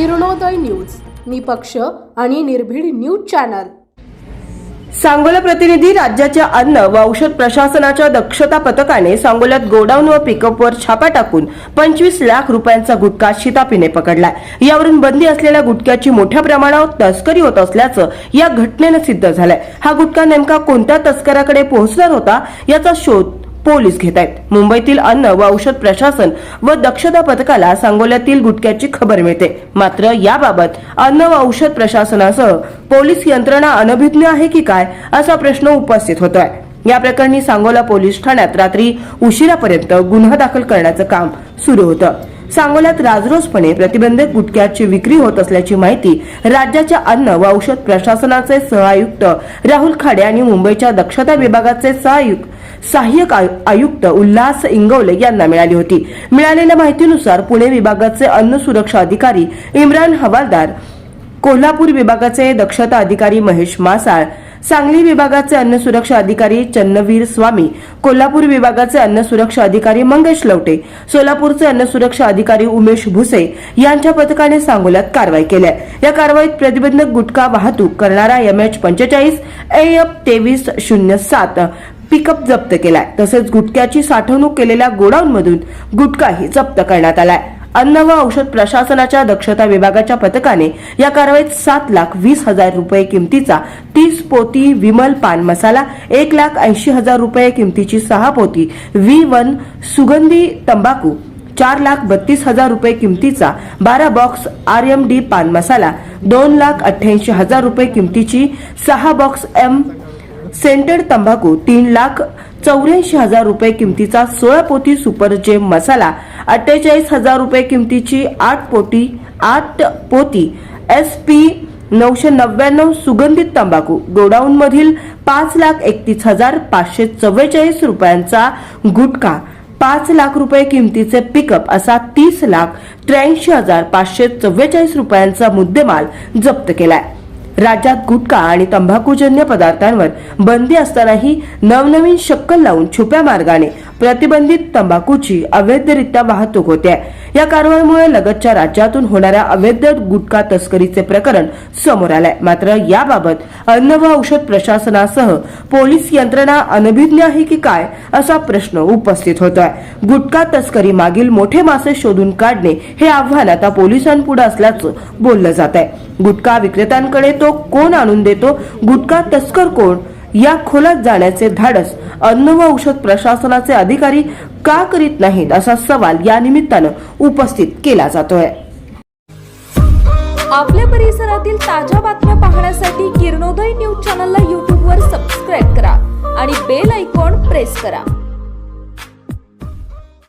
Kiranoday news निपक्ष आणि निर्भीड न्यूज चॅनल. सांगोला प्रतिनिधी राज्याच्या अन्न व औषध प्रशासनाच्या दक्षता पथकाने सांगोल्यात गोडाऊन व पिकअपवर छापा टाकून पंचवीस लाख रुपयांचा गुटखा शितापीने पकडलाय. यावरून बंदी असलेल्या गुटख्याची मोठ्या प्रमाणावर तस्करी होत असल्याचं या घटनेनं सिद्ध झालंय. हा गुटखा नेमका कोणत्या तस्कराकडे पोहोचणार होता याचा शोध पोलीस घेत आहेत मुंबईतील अन्न व औषध प्रशासन व दक्षता पथकाला सांगोल्यातील गुटख्याची खबर मिळते. मात्र याबाबत अन्न व औषध प्रशासनासह पोलीस यंत्रणा अनभिज्ञ आहे की काय असा प्रश्न उपस्थित होतोय. या प्रकरणी सांगोला पोलीस ठाण्यात रात्री उशिरापर्यंत गुन्हा दाखल करण्याचं काम सुरू होतं. सांगोल्यात राजरोसपणे प्रतिबंधित गुटख्याची विक्री होत असल्याची माहिती राज्याच्या अन्न व औषध प्रशासनाचे सहआयुक्त राहुल खाडे आणि मुंबईच्या दक्षता विभागाचे सहआयुक्त सहाय्यक आयु- आयुक्त उल्हास इंगवले यांना मिळाली होती. मिळालेल्या माहितीनुसार पुणे विभागाचे अन्न सुरक्षा अधिकारी इम्रान हवालदार कोल्हापूर विभागाचे दक्षता अधिकारी महेश मासाळ सांगली विभागाचे अन्न सुरक्षा अधिकारी चन्नवीर स्वामी कोल्हापूर विभागाचे अन्न सुरक्षा अधिकारी मंगेश लवटे सोलापूरचे अन्न सुरक्षा अधिकारी उमेश भुसे यांच्या पथकाने सांगोल्यात कारवाई केल्या. या कारवाईत प्रतिबंधक गुटखा वाहतूक करणारा एम एच पंचेचाळीस एफ तेवीस शून्य सात पिकअप जप्त केलाय. तसेच गुटख्याची साठवणूक केलेल्या गोडाऊनमधून गुटखाही जप्त करण्यात आलाय. अन्न व औषध प्रशासनाच्या दक्षता विभागाच्या पथकाने या कारवाईत सात लाख वीस हजार रुपये किमतीचा तीस पोती विमल पान मसाला एक लाख ऐंशी हजार रुपये किमतीची सहा पोती व्ही वन सुगंधी तंबाखू चार लाख बत्तीस हजार रुपये किमतीचा बारा बॉक्स आर एम डी पान मसाला दोन लाख अठ्ठ्याऐंशी हजार रुपये किमतीची सहा बॉक्स एम सेंटेड तंबाखू तीन लाख चौऱ्याऐंशी हजार रुपये किमतीचा सोळा पोती सुपर जेम मसाला अठ्ठेचाळीस हजार रुपये किमतीची आठ पोटी आठ पोती एस पी नऊशे नव्याण्णव सुगंधित तंबाखू गोडाऊन मधील पाच लाख एकतीस हजार पाचशे चव्वेचाळीस रुपयांचा गुटखा पाच लाख रुपये किमतीचे पिकअप असा तीस लाख त्र्याऐंशी हजार पाचशे चव्वेचाळीस रुपयांचा मुद्देमाल जप्त केलाय. राज्यात गुटखा आणि तंबाखूजन्य पदार्थांवर बंदी असतानाही नवनवीन शक्कल लावून छुप्या मार्गाने प्रतिबंधित तंबाखूची अवैधरित्या वाहतूक होते. या कारवाईमुळे लगतच्या राज्यातून होणाऱ्या अवैध गुटखा तस्करीचे प्रकरण समोर आलंय. मात्र याबाबत अन्न व औषध प्रशासनासह पोलीस यंत्रणा अनभिज्ञ आहे की काय असा प्रश्न उपस्थित होतोय. गुटखा तस्करी मागील मोठे मासे शोधून काढणे हे आव्हान आता पोलिसांपुढे असल्याचं बोललं जात आहे गुटखा विक्रेत्यांकडे तो कोण आणून देतो? गुटखा तस्कर कोण? या खोलात जाण्याचे धाडस अन्न व औषध प्रशासनाचे अधिकारी का करीत नाहीत असा सवाल या निमित्तानं उपस्थित केला जातोय. आपल्या परिसरातील ताज्या बातम्या पाहण्यासाठी किरणोदय न्यूज चॅनलला यूट्यूबवर सबस्क्राईब करा आणि बेल आयकॉन प्रेस करा.